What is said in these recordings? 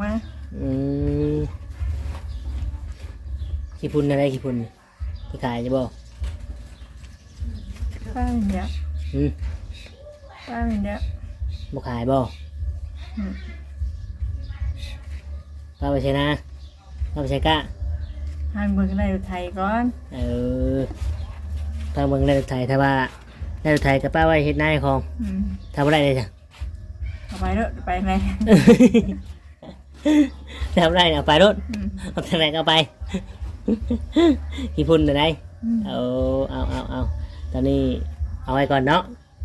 มาอืมขี้พุ่นอะไรขี้พุ่นที่ขายจะบอกป้าเป็นเดียวอืมป้าเป็นเดียวบ่ขายบ่อืมป้าไปใช้นะป้าไปใช้กะทางเบิ่งได้ไทยก่อนเออทางเมืองในไทยถ้าว่าในไทยกับป้าไว้เฮ็ดนายของอืมทำอะไรเลยจ้ะเอาไปเถอะไปไหน ทำอะไรเนี่ยเอาไปรถอืมเอาทางไหนก็เอาไปขี้พุ่นอะไรอืมเอาเอาเอาเอาตอนนี้เอาไว้ก่อนเนาะ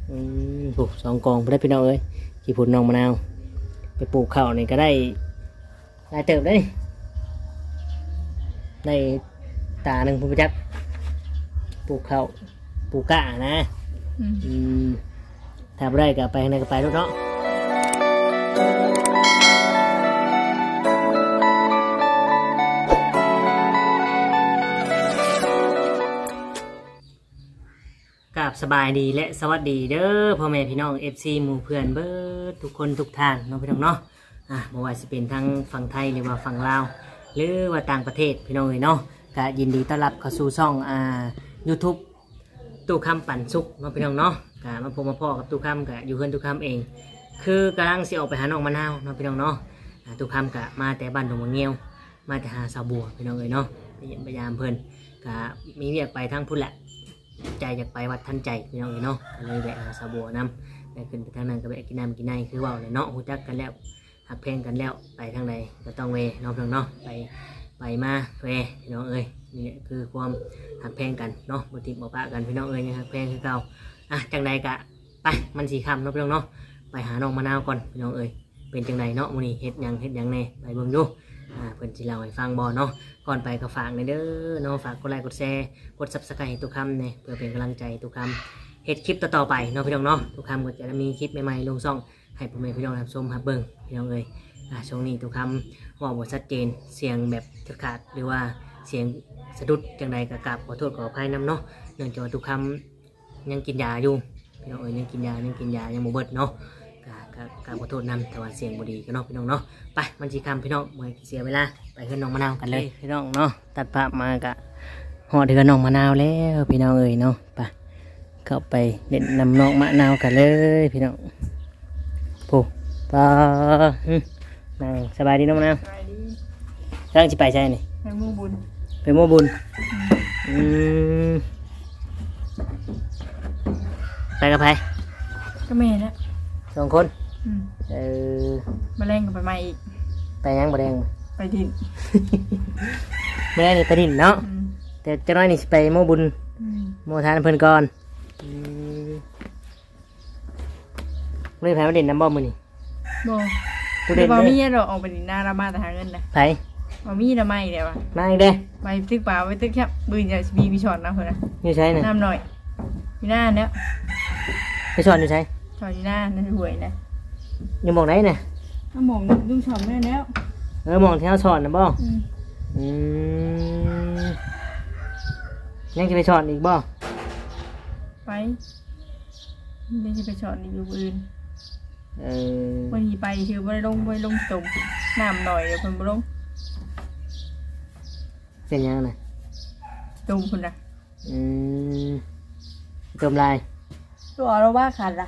อืมปลูกสองกองไปได้พี่น้องเอ้ยขี้พุ่นน้องมะนาว ไปปลูกข้าวนี่ก็ได้ได้เติบได้นี่ได้ตาหนึ่งพุ่นประจักษ์ปลูกข้าวปลูกกะนะอืมอืมถ้าบ่ได้ก็ไปข้างในก็ไปรถเนาะ บสบายดีและสวัสดีเด้อพ่อแม่พี่น้อง FC หมู่เพื่อนเบิดทุกคนทุกทางน้องพี่น้องเนาะอะบ่ว่าสิเป็นทั้งฝั่งไทยหรือว่าฝั่งลาว หรือว่าต่างประเทศพี่น้องเอ้ยเนาะก็ยินดีต้อนรับเข้าสู่ช่องอ่า YouTube ตู้คำปั่นสุกเนาะพี่น้องเนาะกะมาพบมาพ่อกับตู้คำกะอยู่เพื่อนตู้คำเอง คือกำลังสิออกไปหาน้องมะนาวเนาะพี่น้องเนาะอ่าตู้คำกะมาแต่บ้านดงมะเงียว มาแต่หาสาวบัวพี่น้องเอ้ยเนาะไปเยี่ยมพยายามเพิ่นกะมีเรียกไปทั้งพุ่นแหละ ใจอยากไปวัดทันใจพี่น้องเอ้ยเนาะก็เลยแวะหาสาบัวนำได้ขึ้นไปทางนั้นก็แวะกินน้ำกินในคือเว่าเลยเนาะหูจักกันแล้วหักเพลงกันแล้วไปทางใดก็ต้องเวเนาะพี่น้องเนาะไปไปมาเวพี่น้องเอ้ยนี่แหละคือความหักเพลงกันเนาะบ่ติบ่ปะกันพี่น้องเอ้ยยังหักเพลงคือเก่าอะจังใดกะไปมันสีคำเนาะพี่น้องเนาะไปหาน้องมะนาวก่อนพี่น้องเอ้ยเป็นจังใดเนาะมื้อนี้เฮ็ดหยังเฮ็ดหยังแน่ไปเบิ่งดู อ่าเพิ่นสิเล่าให้ฟังบ่เนาะก่อนไปก็ฝากในอยเด้อเนาะฝากกดไลค์กดแชร์กด subscribe ให้ทุกคำเนี่ยเพื่อเป็นกำลังใจให้ทุกคำเฮ็ดคลิปต่อๆไปเนาะพี่น้องเนาะทุกคำก็จะมีคลิปใหม่ๆลงช่องให้พ่อแม่พี่น้องรับชมรับเบิ่งพี่น้องเอ้ยอ่าช่วงนี้ทุกคำเว่าบ่ชัดเจนเสียงแบบขาดๆหรือว่าเสียงสะดุดจังใดก็กราบขอโทษขออภัยนํเนาะเนื่องจากว่าทุกคำยังกินยาอยู่พี่น้องเอ้ยยังกินยายังกินยายังบ่เบิดเนาะ ก็ก็กราบขอโทษนํแต่ว่าเสียงบ่ดีก็เนาะพี่น้องเนาะไปมันสิคำพี่น้องบ่ให้เสียเวลาไปขึ้นน้องมะนาวกันเลยพี่น้องเนาะตัดภาพมากะหอดเดือนน้องมะนาวแล้วพี่น้องเอ้ยเนาะไปเข้าไปเล่นนำน้องมะนาวกันเลยพี่น้องผู้ปลาหึนั่งสบายดีน้องมะนาวสบายดีกำลังจะไปใช่นี่แมงมุมบุญไปโมบุญอืมไปกับใครก็เมย์นะสองคน อืมเออมาแรงกับไปใหม่อีก ไปยังบ่แดงไปดินไม่ได้นี่ไปดินเนาะ อืมแต่เจะน้อยนี่สิไปโมบุญอืมโมทานเพิ่นก่อนอืมไม่ได้พามาเด่นน้ำบ่มือนี่บ่ทุเดี๋เด่ยนวบอเลมียเราออกไปดินหน้ารามาแต่หาเงินนะไผบอมีละไม่เดี๋ยวอะมาอีกเด้อไปตึกป่าไปตึกแคบบืนจะมีมีช็อตนะเพื่อนนะอยู่ใช้น่ะน้ำหน่อยอยู่หน้าเนี้ยไปสอนอยู่ใช้ช็อตอยู่หน้านั่นหวยนะ อยู่หมองไหนน่ะน้ำหมองลุงช็อตแม่แล้วเออหมองที่เขาสอนนะบ่อืมอืมยังจะไปสอนอีกบ่ไปเดี๋ยวจะไปช็อตอยู่อื่นเออ วันนี้ไปคือบ่ไปลงบ่ไปลงตมน้ำหน่อยเดี๋ยวเพิ่นบ่ลงเป็นยังน่ะตมคุณนะอืมเติมลายตัวเราว่าขาดละ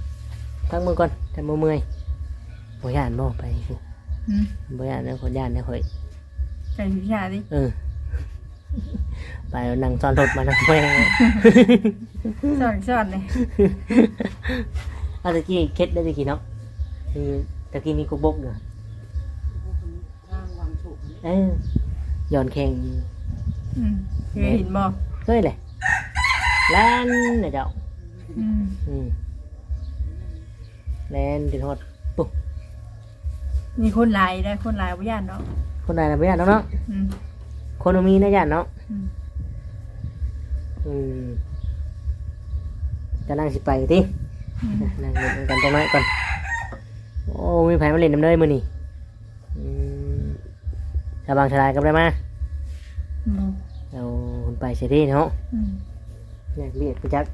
ทรมาในเจ้าอืมอืมอีกออกมานี่ไปฮอดสิเนาะทางไปหน้าเราอะบุญน่ะอืมอืมไปว่าไปเองนะไปใช้ไปบุญนะพักมือก่อนแต่มือเมื่อยบ่ย่านบ่ไปสิอืมบ่ย่านนะคนย่านนะข่อยใจสิชาดิเออ ไปแล้วนั่งซ้อนรถมานั่งแม่งสอนสอนเลยเอาตะกี้เคล็ดได้ตะกี้เนาะคือตะกี้มีกุกบกเนาะเออย้อนแข่งอืมเคยเห็นบ่เคยเลยแล่นนะเจ้าอืม อืม แล่นจนฮอดปุ๊บมีคนหลายได้คนหลายบ่ย่านเนาะคนใดน่ะบ่ญาติเนาะอืมคนบ่มีนะญาติเนาะอืมอืมจะนั่งสิไปติอืมนั่งเล่นกันจังน้อยก่อนโอ้มีไผมาเล่นน้ำเนยมื้อนี้อืมชาวบางชลายก็ได้มาบ่เอาคนไปเสิเด้เนาะอืม อยากเบียดไปจัก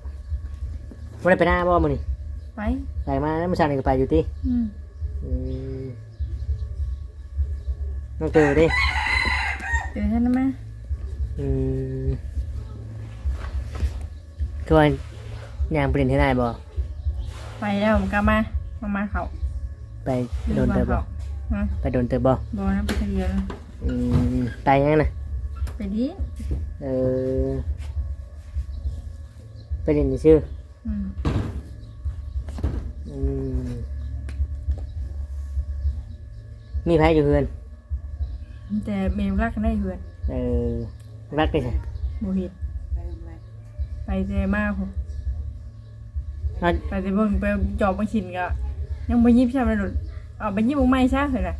บ่ได้ไปหน้าบ่มื้อนี้ ไปไปมาแล้วมื้อเช้านี่ก็ไปอยู่ติอืมอืมน้องเจอดิเดี๋ยวฉันนะแม่อืมคือว่าย่างเปลี่ยนที่ไหนบ่ไปแล้วผมกลับมามามาเขาไปโดนเติบบ่ฮะไปโดนเติบบ่บ่นะไปเดียวนะอืมไปยังน่ะไปดิเออไปเรียนชื่ออืม อืมมีไผอยู่เฮือนแต่เมมรักกันได้เหือนเออรักได้ใช่บ่เฮ็ดไปแต่มาผมเอาไปแต่เบิ่งไปจอบมาชินก็ยังบ่ยิบใช่ไหมลูกเอาไปยิบบ่ใหม่ซะเพิ่นน่ะ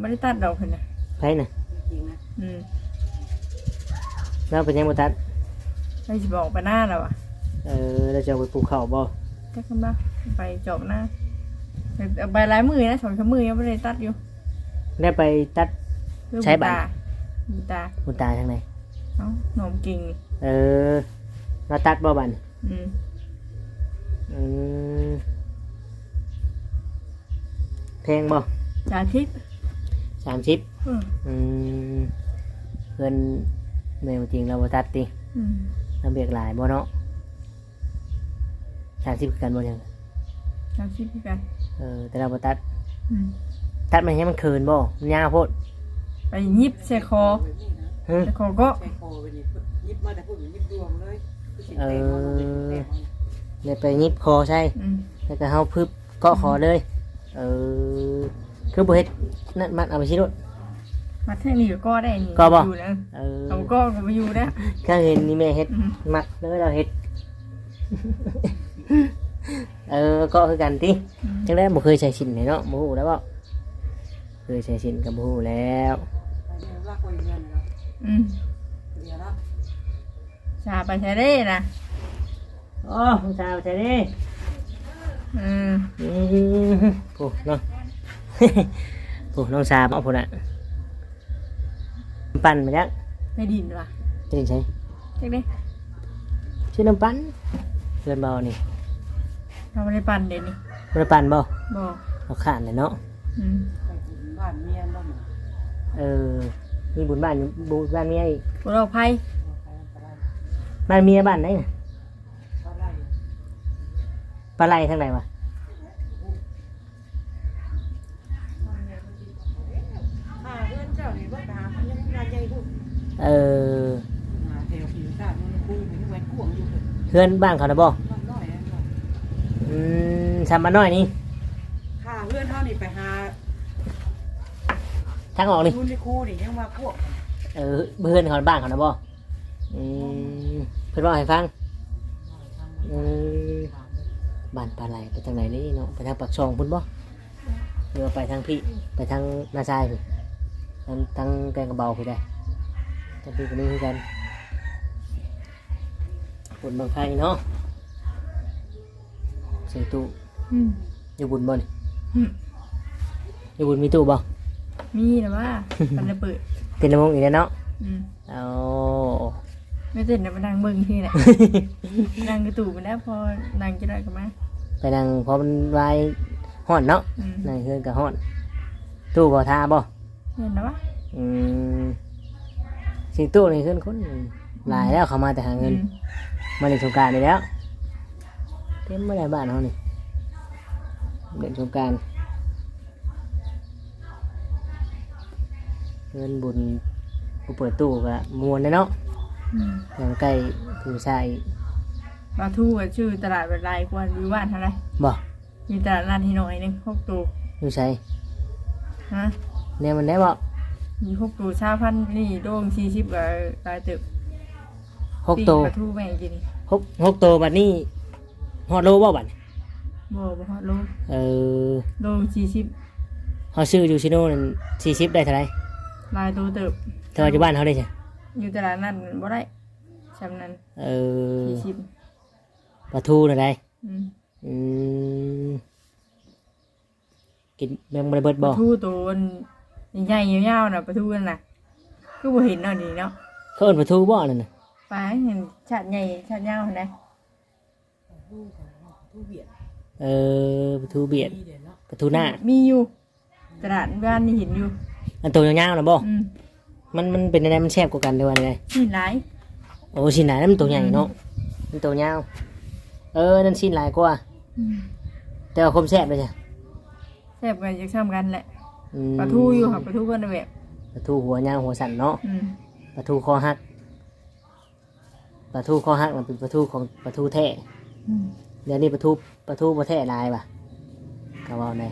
บ่ได้ตัดดอกเพิ่นน่ะไผน่ะอืมเราเป็นยังบ่ตัดไปสิบอกไปหน้าแล้วอะ เออเราจะเอาไปปลูกข้าวบ่ จักกันบ่ไปจอบหน้าแต่เอาไปหลายมือนะสองสามมือยังบ่ได้ตัดอยู่ได้ไปตัดเรื่องใช้บัตรบุญตาบุญตาทางไหนเอ้าหนมกิ่งนี่เออเราตัดบ่บันอืมอืมแพงบ่จาทิพย์สามสิบอืมอืมเพื่อนแมวจริงเราบ่ตัดติอืมเราเบียกหลายบ่เนาะ สามสิบคือกันบ่ยังจาทิพย์คือกันเออแต่เราบ่ตัด อืมตัดมันให้มันเคินบ่มันยาวโพดไปยิบใส่คอฮึใส่คอก็ใช้คอไปนี่ยิบมาแต่พูดยิบดวงเลยเออเลยไปยิบคอใช่อืมแล้วก็เฮาพึบเกาะคอเลย เออคือบ่เฮ็ดนั่นมันเอาไปชิโดดมาแท่งนี้ก็ได้นี่ก็บ่ อยู่นะเออเอาก็ก็ไปอยู่นะข้างเห็นนี่แม่เฮ็ดอืมมักเลยเราเฮ็ด เออก็คือกันติอืมจังได้บ่เคยใช้ชิ้นเลยเนาะบ่ฮู้แล้วบ่เคยใช้ชิ้นก็บ่ฮู้แล้วรักไว้เงินเนาะอืมเดี๋ยวนะชาไปใช้ได้นะอ๋อคุณสาวใช่ดิอืมอืมโอ้เนาะโอ้น้องสาวเอาพุ่นน่ะปั่นมาจักไปดินว่ะจะได้ใช้เจ๊กเด้ชื่อน้ำปั่นเพื่อนเบานี่ เราไม่ได้ปั่นเดี๋ยวนี้บ่ได้ปั่นบ่บ่เอาขานเลยเนาะ อืมไปถึงบ้านเมียนบ้างเออ มีบุญบ้านบุญบ้านเมียอีกบ่เราไพ่ไปไปไล่บ้านเมียบ้านไหนน่ะไปไล่ปลาไหลทางไหนวะหาเพื่อนเจ้านี่ว่าตายังงานใหญ่พูดเออหาแถวผิวตามันคุยเหมือนแหวนข่วงอยู่เลยเพื่อนบ้านเขานะบ่น้อยน้อยอื มสามบ้านน้อยนี่หาเพื่อนเท่านี่ไปหาทางออกนี่รุ่นในคู่นี่ยังมาพวกเออเพื่อนเขาบ้านเขานะบ่อืมเพื่อนบอกให้ฟังอืมบ้านปลาไหลไปทางไหนนี่เนาะไปทางปากช่องพุ่นบ่หรือว่าไปทางพี่ไปทางนาซายพี่ทางทางแกงกระเบาพี่ได้ทางพี่ก็มีคือกันบุญบางไฟเนาะใส่ตู้ อืมอยู่บุญบ่นี่อืมอยู่บุญมีตู้บ่มีแต่ว่ามันจะเปิดเป็นลำมงอีกแล้วเนาะอืมเอาไม่เต้นนะมานั่งเบิ่งที่แหละ นั่งกระตู่ไปแล้วพอนั่งจะได้กันมาไปนั่งพอมันวายห่อนเนาะอืมนั่งเฮือนกับห่อน ตู้บ่ทาบ่เห็นนะวะอืมสิตู้นี่ขึ้นคนหลายแล้วเขามาแต่หาเงินอืมมาเล่นสงกรารนี่แล้วเต็มเมื่อไรบ้านเขานี่ เล่นสงกรารเงินบุญกูเปิดตู้ก็มวนเลยเนาะอืมอย่างใกล้ถือใส่ปลาทูอะชื่อตลาดเป็นลายกวนวิวานเท่าไหรบ่มีตลาดนัดที่หน่อยหนึงหกตัวอยู่ใส่ฮะเนี่ยมันได้บ่มีหกตัวชาพันธุ์นี่โด่งสี่สิบกับลายตึกหกโตวปลาทูแม่งกินนี่หกหกโตวบัดนี้ฮอดโลบ่บัด บ่บ่ฮอดโลเออโด่งสี่สิบเฮาซื้ออยู่ชิโน่นั่น40ได้เท่าไหร่ลายตัวเติบแต่ว่าอยู่บ้านเฮาได้จ้ะอยู่ตลาดนัดบ่ได้ชำนั้นเออสี่สิบปลาทูน่ะได้อืมอืมกินแมงบ่ได้เบิดปบ่ลาทูตัวใหญ่ๆยาวๆน่ะปลาทูนั่นน่ะคือบ่เห็นเนาะนี่เนาะเขาเอิ้นปลาทูบ่นั่นน่ะปลาเห็นชาติใหญ่ชาติยาวเห็นไหมลูกของผู้ เบียดเออปลาทูเบียดนี่เดี๋ยวเนาะปลาทูหน้า มีอยู่ตลาดบ้านนี่เห็นอยู่อันตัวยาวๆน่ะบ่ อืมมันมันเป็นอะไรมันแซ่บกว่ากันเด้อว่าไดนี่หลายโอ้ชิ้นไหนนั่นมันตัวใหญ่เนาะมันตัวยาวเออนั่นชิ้นหลายกว่า อืมแต่ว่าคมแซ่บเลยจ้ะแซ่บกันจะซ้ำกันแหละอืมปลาทูอยู่ค่ะปลาทูคนละแบบปลาทูหัวยาวหัวสั่นเนาะอืมปลาทูคอหักปลาทูคอหักมันเป็นปลาทูของปลาทูแท้อืม เดี๋ยวนี้ปลาทูปลาทูประเทศลายป่ะก็ว่าไง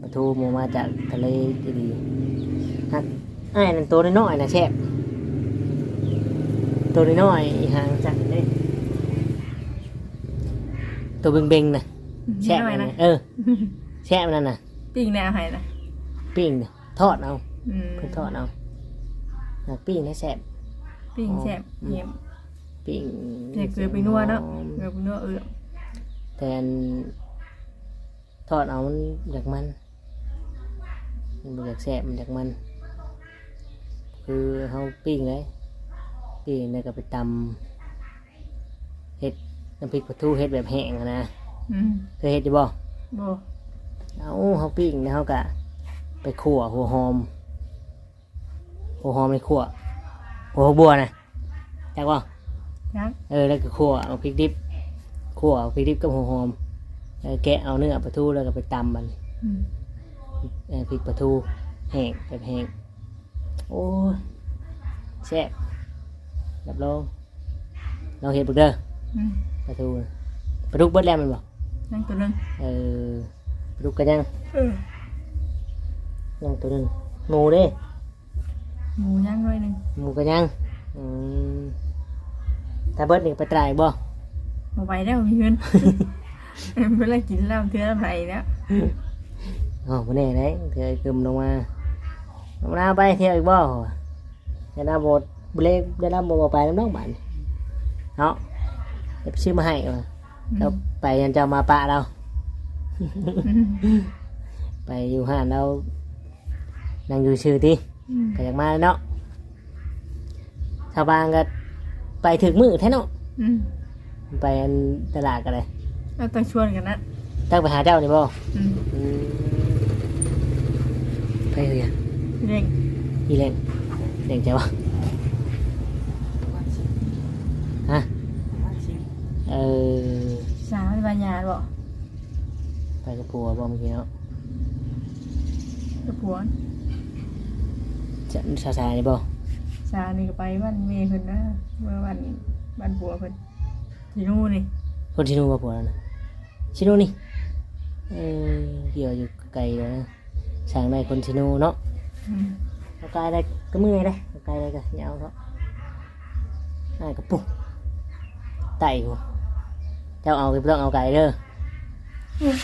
ปลาทูหมูมาจากทะเลดีๆฮักไอ้ายนั่นตัวน้อยๆนะแซ่บตัวน้อยๆห่างจากนี่ตัวเบงๆนะแซ่บนิดหน่อยนะนะ เออแซ่บนั่นน่ะ ปิ้งแนวให้นะปิ้งน่ะทอดเอาอืมเพิ่นทอดเอาน่ะปิ้งให้แซ่บปิ้งแซ่บอืมเยี่ยม ปิ้งเด็กเกลือไปนัวเนาะเกลือไปนัวเออแทนทอดเอามันอยากมันมันบ่อยากแซ่บมันอยากมัน คือเขาปิ้งเลยปิ้งแล้วก็ไปตำเห็ดน้ำพริกปลาทูเห็ดแบบแห้งนะเคยเห็ดอยู่บ่บ่เอาเขาปิ้งแล้วเขาก็ไปขั่วหัวหอม หัวหอมในขั่วหัวบัวนะจักบ่ ยักเออแล้วก็ขั่วเอาพริกดิบขั่วเอาพริกดิบกับหัวหอมแล้วแกะเอาเนื้อปลาทูแล้วก็ไปตำมันอืมเออพริกปลาทูแห้งแบบแห้งโอ้ยแซ่บรับรองลองเห็ดบุกเด้ออืมปลาทูน่ะปลาทูเบิดแล้วแมันบอกนั่งตัวหนึงเออปลาทูก็ยังเออยังตัวหนึงหมูเด้ หมูย่างน้อยหนึงหมูก็ยังอืม ถ้าเบิดนี่ไปตรายบ่บ่ไปแล้วมีเงิน เวลากินแล้วเทื่อน้ำไหลแล้วอ๋อบ่แน่เลยเถื่อกึมลงมาลงมาไปเที่ยวอีกบ่จะน่าบดบุเล่ได้น่าบดไปน้ำน้องบ้านเนาะเดี๋ยวไปซื้อมาให้ว่ะเราไปยันจะมาปะเรา ไปอยู่ห้านเรานั่งอยู่ชื่อที่อืมก็อยากมาเนาะชาวบ้านก็ ไปถึงมือแท้เนาะอืมไปอันตลาดกันเลยเราต้องชวนกันนะตั้งไปหาเจ้านี่บ่อืมอืมไปเฮียเร่งอีเล่นเล่นใจวะวันชิมฮะวันชิมเออสาวที่บ้านยาบ่ไปกับผัวบ่เมื่อกี้เนาะกับผัวจะสาวสายนี่บ่ สาวนี่ก็ไปบ้านเมย์เพิ่นนะเมื่อวันบ้านผัวเพิ่นที่นู่นนี่คนชิโนูบ่ผัวนั่นน่ะชิโนูนี่เออเกี่ยวอยู่ไกลเลยนะสั่งได้คนชิโนูเนาะอืมเอากายได้ก็เมื่อยได้เอากายได้ก็ยาวเขาได้ก็ปุ๊บไต่หัวเจ้าเอาไปต้องเอาไก่เด้อ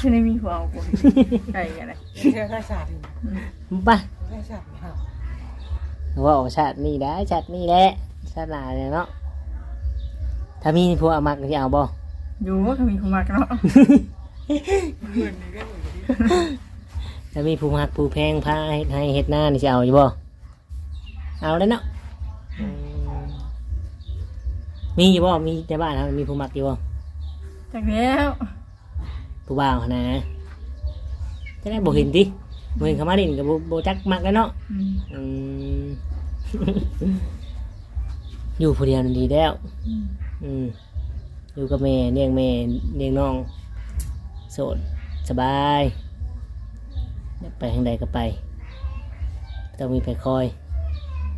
ไม่ได้มีผัวเอาผัวไก่กันเลยเชื่อข้าศาสตร์มึงไป่ะข้าศาสตร์ไม่เอา ว่าเอาชาตินี้ได้ชาตินี้แหละชาติหน้าเนี่ยเนาะถ้ามีผัวเอามักจะเอาบ่อยู่ก็มีผู้มักเนาะเงินนี่เรื่องอื่นถ้ามีผู้มักผู้แพงพาให้ให้เฮ็ดหน้านี่จะเอาอยู่บ่เอาเลยเนาะอืมมีอยู่บ่มีในบ้านครับมีผู้มักอยู่บ่จากแล้วผู้บ่าวหั่นนะจะได้บ่เห็นติบ่ เห็นเขามาดินกับบ่บ่จักมักแล้วเนาะอืมอืมอยู่ผู้เดียวนั่นดีแล้ว อืมอืมอยู่กับแม่เลี้ยงแม่เลี้ยงน้อง โสดสบายอยากไปทางใดก็ไปต้องมีไปคอย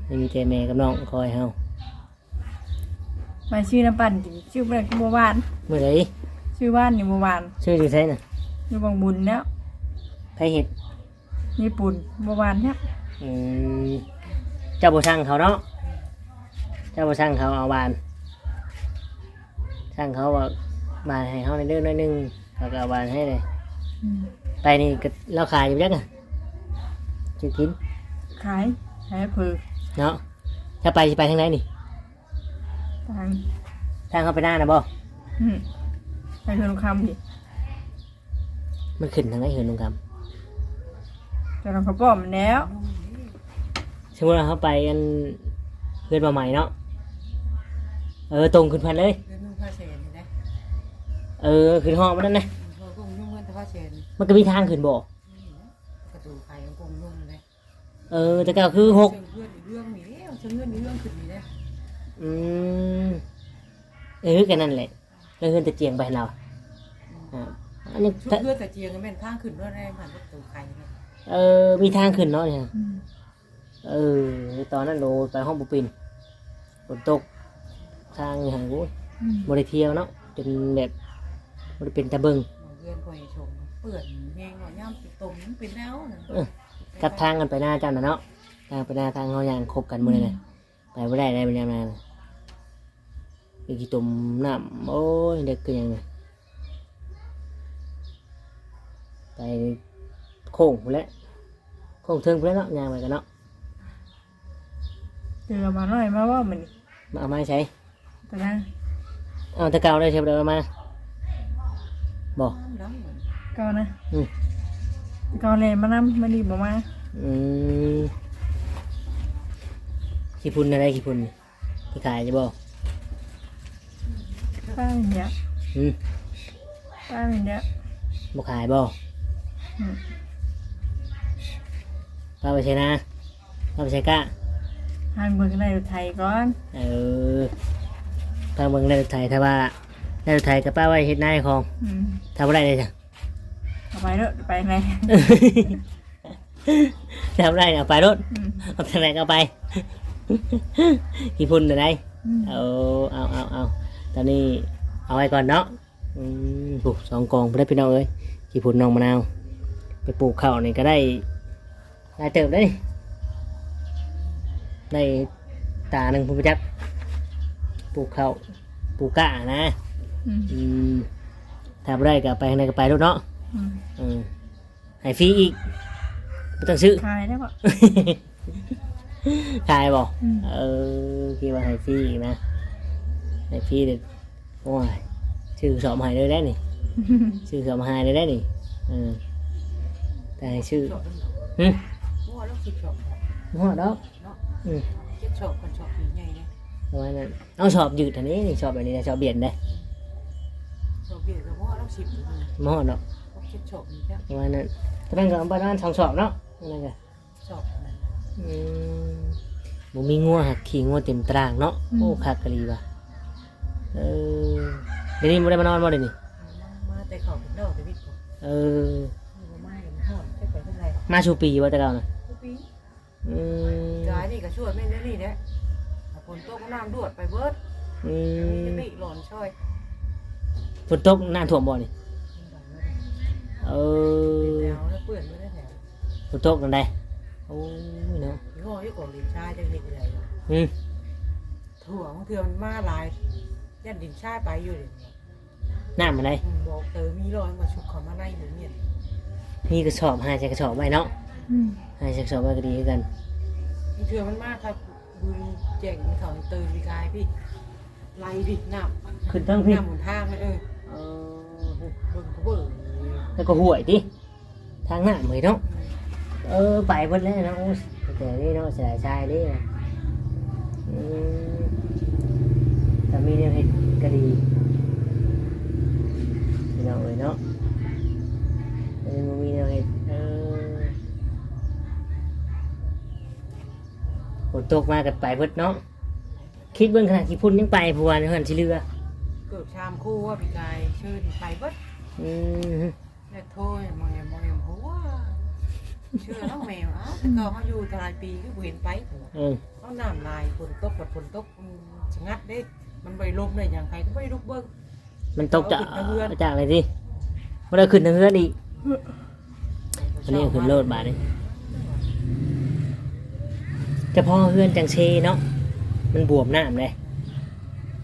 ไม่มีแต่แม่กับน้องคอยเฮาไปชื่อน้ำปั่นกินชื่อเมื่อกี้บัววาน เมื่อไรชื่อบ้านอยู่บัววาน ชื่ออยู่ไสน่ะอยู่บางบุญแล้วไผเห็ด ญี่ปุ่นบัววานเนี่ยอืมเจ้าบ่ช่างเขาเนาะเจ้าบ่ช่างเขาเอาบานช่างเขาว่าบานให้เขาในเรื่องน้อยหนึงเขาก็เอาบานให้เลยอืมไปนี่ก็เราขายอยู่จังอะชื่อกินขายขายเผือกเนาะถ้าไปสิไปทางไหนนี่ทางทางเข้าไปหน้านะบ่อืมไปเฮือนลูกคำพี่มันขึ้นทางไหนเหินลงค จะลองกระป๋อมแล้วำสมมติว่าเขาไปกันเพื่อนมาใหม่เนาะเออตรงขึ้นพันเลยเรื่องนุ่งผ้าเชนนี่นะเออขึ้นห้องมันนั่นนะพอกุ้งนุ่งเงินผ้าเชนมันก็มีทางขึ้นบ่กระดูกไข่กุ้งนุ่งเลยเออ แต่ก็คือหกเพื่อนอีกเรื่องนี้แล้วเชิงเงื่อนอีกเรื่องขึ้นนี่นะอืมเออกันนั่นแหละแล้วเพื่อนจะเจียงไปให้เราอ่าอันนี้ชุดถ้าเพื่อนแต่เจียงกันเป็นทางขึ้นด้วยแรงผ่านประตูไข่เนี่ย เออ มีทางขึ้นเนาะเนี่ย อืมเออ ตอนนั้นโดไปห้องบุปินฝนตก ทางอย่างกูอืมบริเที่ยวเนาะจนแบบบริเป็นตะเบิงเพื่อนคอยชมเปื่อนเพลงหน่อยย่ำติดตมเป็นแล้วกัดทางกันไปหน้าจันนะเนาะทางไปหน้าทางเขายังคบกันมือเลยไปไม่ได้ได้เป็นยังไงอีกกี่ตุ่มน้ำโอ้ยเด็กคือยังไงไป โค้งพู้นแหล้วโค้งเทิงพู้นแหล้วเนาะยางไปกันเนาะเจอมาหน่อยมาว่ามันมาเอามาใช้แต่นั่งเอาตะเกาได้ใช่ไหมเอามาบอกน้ำเหมือนเก่านะอืมเก่าเลยมานำมาดีบ่มาอืมขี้พุ่นอะไรขี้พุ่นที่ขายจะบอกป้าเป็นเดียวอืมป้าเป็นเดียวบ่ขายบ่อืม ป้าไปใช้นะป้าไปใช้กะทางเบิ่งในไทยก่อนเออป้าเบิ่งในรถไทยถ้าว่าในรถไทยกับป้าไว้เฮ็ดนายของอืมทำอะไรเลยจ้ะ เอาไปเถอะไปไหนทำอะไรเอาไปรถอืมเอาทางไหนก็เอาไปขี้พุ่นอะไรอืมเอาเอาเอาเอาตอนนี้เอาไว้ก่อนเนาะอืมปลูกสองกองไปได้พี่น้องเอ้ยขี้พุ่นน้องมะนาว ไปปลูกข้าวนี่ก็ได้ ได้เติบได้นี่ได้ตาหนึ่งพุ่นประจักษ์ปลูกข้าวปลูกกะนะอืมอืมถ้าบ่ได้ก็ไปข้างในก็ไปรถเนาะอืมอืมให้ฟรีอีกไม่ต้องซื้อ ขายได้ปะขายบ่อืม เออคิดว่าให้ฟรีอีกนะให้ฟรีเด็ดโอ้ยชื่อสอบใหายเลยได้นี่ ชื่อสอบใหายเลยได้นี่เออแต่ให้ชื่อชอบหึมั่วแล้ว คิดชอบหัวดอกเนาะอืมคิดชอบคนชอบผีใหญ่เนี่ยประมาณนั้นเอาสอบยืดอันนี้นี่สอบแบบนี้นะสอบเบียนได้ชอบเบียดกับมั่วแล้วสิบอยู่นี่มหอดดอกก็คิดชอบนี่แค่ประมาณนั้นตอนนั้นก็ประมาณสองสอบเนาะนั่นก็ชอบนั่นอืมบ่มีงัวหักขี่งัวเต็มตารางเนาะโอ้คักกะลีว่ะเออเดี๋ยวนี้บ่ได้มานอนบ่เดี๋ยวนี้มาแต่เขาเป็นดอกแต่วิทย์ผมเออไม่ไม่หอดจะไปเท่าไหร่มาชูปีว่าแต่เก่านะทุกปี อืมกายนี่ก็ช่วยแม่นี่นี่แหละฝนตกน้ำดวดไปเบิดอืจะมปีหลอนช่วยฝนตกน้ำท่วมบ่นี่เออแล้วแล้วเปื่อนไม่ได้แถวฝนตกนั่นได้โอ้ยเนาะยี่ห้อยี่ของดินชายจะเห็นอะไรอืมถั่วบางเทือมันมาลายยันดินชายไปอยู่เลยน้ำมันได้บอกเตอมีรอยมาชุกเขามาไล่หนูเนี่ยมีกระสอบหาใส่กระสอบไว้เนาะอืม หาใส่กระสอบไว้ก็ดีคือกันบางเทือมันมากครับบุญเจ๋งเขาเตยมีกายพี่ไล่ดิน้ำขึ้นทั้งพี่น้ำหมุนทางเลยเออเออเบิ่งเขาเบิ่งแล้วก็ห่วยดิทางน้ำเลยเนาะเออไปหมดแล้วเนาะโอ้ยแต่นี่เนาะเสียชายนี่นะอืมแต่มีเนี่ยเห็ดก็ดีพี่น้องเลยเนาะแต่มันบ่มีเนี่ยเห็ดเออฝน ตกมากันไปเบิดเนาะคิดเบิ่งขนาดที่พุ่นยังไปพัวนี่เฮือนสิเรือเกิดชามคู่ว่าพี่กายเชิญไปเบิดอืมแล้วโทษมองยังมองยังหัวเชื่อน้องแมวอ้าวแต่ก็เขาอยู่ตลายปีก็บ่เห็นไปเถอะเออเขาน้ำลายฝนตกกับฝนตกมันชะงัดเด้ มันไปลมเลยอย่างใครก็ไม่ลุกเบิ้งมันตกจากเอาขึ้นทางเรือนจากอะไรสิมันได้ขึ้นทางเรือนอีกอันนี้ก็ขึ้นโลดบาทนี่ เฉพาะเฮือนจังเชเนาะมันบวมน้ำเลย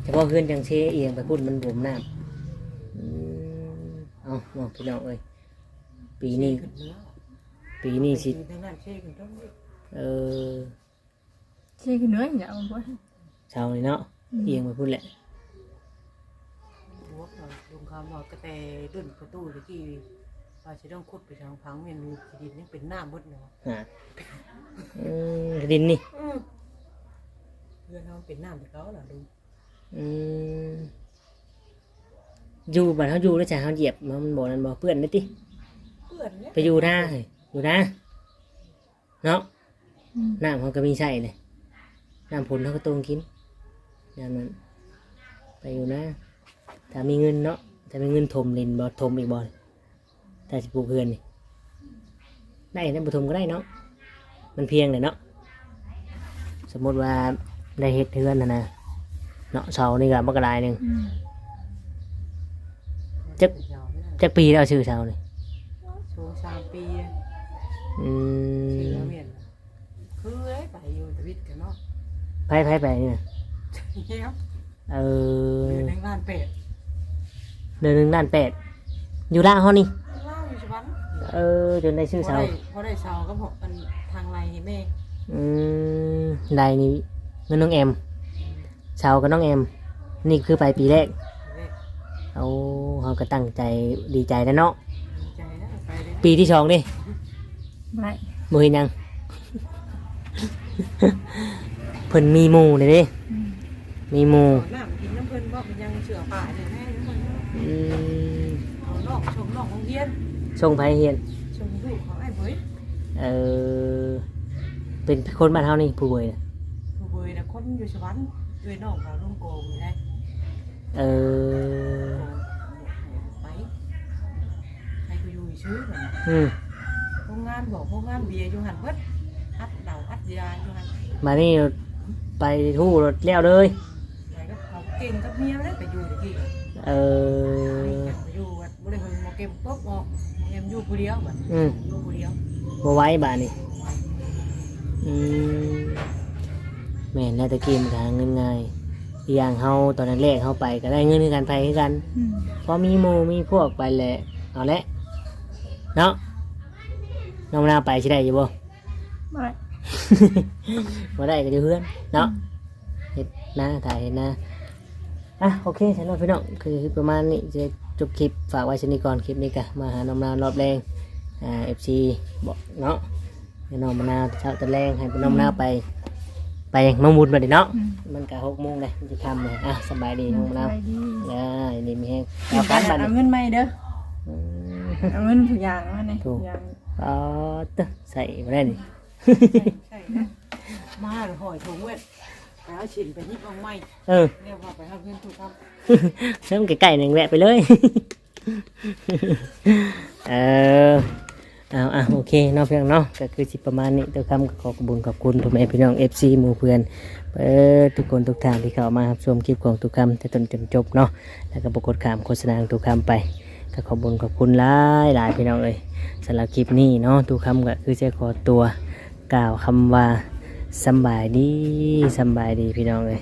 เฉพาะเฮือนจังเชเอียงไปพุ่นมันบวมน้ำอืมเอามองพี่น้องเอ้ยปีนี้ขึ้นเนื้อปีนี้สิทั้งนั้นเช่กันต้องเออเช่คือเนื้ออย่างเงี้ยมันบ่เช้านี่เนาะเอียงไปพุ่นแหละหัวเราลงคำว่ากระแตดุนประตูตะกี้ ว่าจะต้องขุดไปทางพังเมนูที่ดินยังเป็นหน้าหมดเนาะฮะอืมดินนี่เพื่อนเขาเป็นหน้าแต่เขาล่ะดูอืมอยู่บ้านเขาอยู่แล้วจ้ะเขาเหยียบมันบ่นั่นบ่เพื่อนได้ติเพื่อนเนี่ยไปอยู่หน้าเฮ้ยอยู่หน้าเนาะอืมน้ำเขาก็มีใส่เลยน้ำผลเขาก็ต้มกินอย่างนั้นไปอยู่หน้าถ้ามีเงินเนาะถ้ามีเงินถมลินบ่ถมอีกบ่ ถ้าสิปลูกเฮือนนี่ได้นะบ่ถมก็ได้เนาะมันเพียงเลยเนาะสมมติว่าได้เฮ็ดเฮือนนะนะเนาะเสานี่ก็บักกะลายหนึ่งอืมจะจักปีแล้วชื่อเสานี่โชว์สามปีอืชื่อมเมียนคือไอ้ไปอยู่ทวิตกันเนาะไผไผไปนี่นะเฮียเอออยู่ในงานเป็ด เดือนหนึ่งล้านแปดอยู่ล่างเขานี่เล่า อยู่ชวันเออจนได้ชื่อพอเสาได้พอได้เสาก็บอกมันทางไรแม่อืมได้นี่เงินน้องแอมเสากับน้องแอม นี่คือไปปีแรกเว้ยเอาเขาก็ตั้งใจดีใจแล้วเนาะดีใจนะไปเลยปีที่สองดิไม่บ่เห็นหยัง เพิ่นมีหมู่เลยเดิอืมมีหมู่เอาน้ำกินน้ำเพิ่นบอกมันยังเชื่อป่าเนี่ยแม่ทุกคนเนาะอืมเอานอกชมนอกของเฮียน ส่งไผเฮียนชมลูกของไอ้เบยเออเป็นคนบ้านเฮานี่ผู้เวยน่ะผู้เบยนะคนอยู่ชวันด้วยนอกเราลุงโกงอยู่ได้เออไปใครก็อยู่ชื่อเหมือนอืมโรงงานบอกโรงงานเบียร์อยู่หันเบิดอัดเดาอัดยาอยู่หันมานี่ไปทู่รถแล้วเลยไหน ก็เขาเก่งกับเมียเลยไปอยู่ตะกี้เออไปอยู่วัดบริเวณมาเก็บปุ๊บออกเอ็มอยู่ผู้เดียวแบบอืมอยู่ผู้เดียวบ่ไหว้บาดนี่อืมแม่นแล้วตะกี้มันก็หาเงินง่ายอีกอย่างเฮาตอนนั้นแรกเฮาไปก็ได้เงินคือกันไปคือกัน อืมพอมีหมู่มีพวกไปแหละเอาละเนาะน้องมะนาวไปสิได้อยู่บ่ไม่บ่ได้ก็อยู่เพื่อนเนาะเฮ็ดนะถ่ายเฮ็ดนะ อะโอเคฉันว่าพี่น้องคือประมาณนี้จะจบคลิปฝากไว้ชนี้ก่อนคลิปนี้กะมาหาน้องมะนาวรอบแรงอ่า FC บอกเนาะให้น้องมะนาวเช้าตะแรงให้น้องมะนาวไป ไปน้องมุนมาดิเนาะอืมมันกะหกโมงเลยมันจะทำเลยอะสบายดีน้องมะนาวไปดีได้นี่มีแห้งเอาเอาการบัตรเอาเงินไม่เด้ออืมเอาเงินทุกอย่างมาเนี่ยถูกทุกอย่างอ๋อตะใส่มาได้นี่ใช่นะมาหรือหอยถุงเวท ไปเอาฉินไปนิดลงไม้เออเรียกว่าไปเอาเงินถูกครับเริ่มไก่ๆหนึ่งแวะไปเลย เออเอาอะโอเคเนาะเพียงเนาะก็คือสิประมาณนี้ตัวคำก็ขอขอบคุญขอบคุณพ่อแม่พี่น้อง FC หมู่เพื่อนเออทุกคนทุกทางที่เข้ามารับชมคลิปของทุกคำแต่ต้นจนจบเนาะแล้วก็ปรากฏขามโฆษณาของทุกคำไปก็ขอบคุญขอบคุณหลายหลายพี่น้องเอ้ยสำหรับคลิปนี้เนาะทุกคำก็คือจะขอตัวกล่าวคำว่า สบายดีสบายดีพี่น้องเลย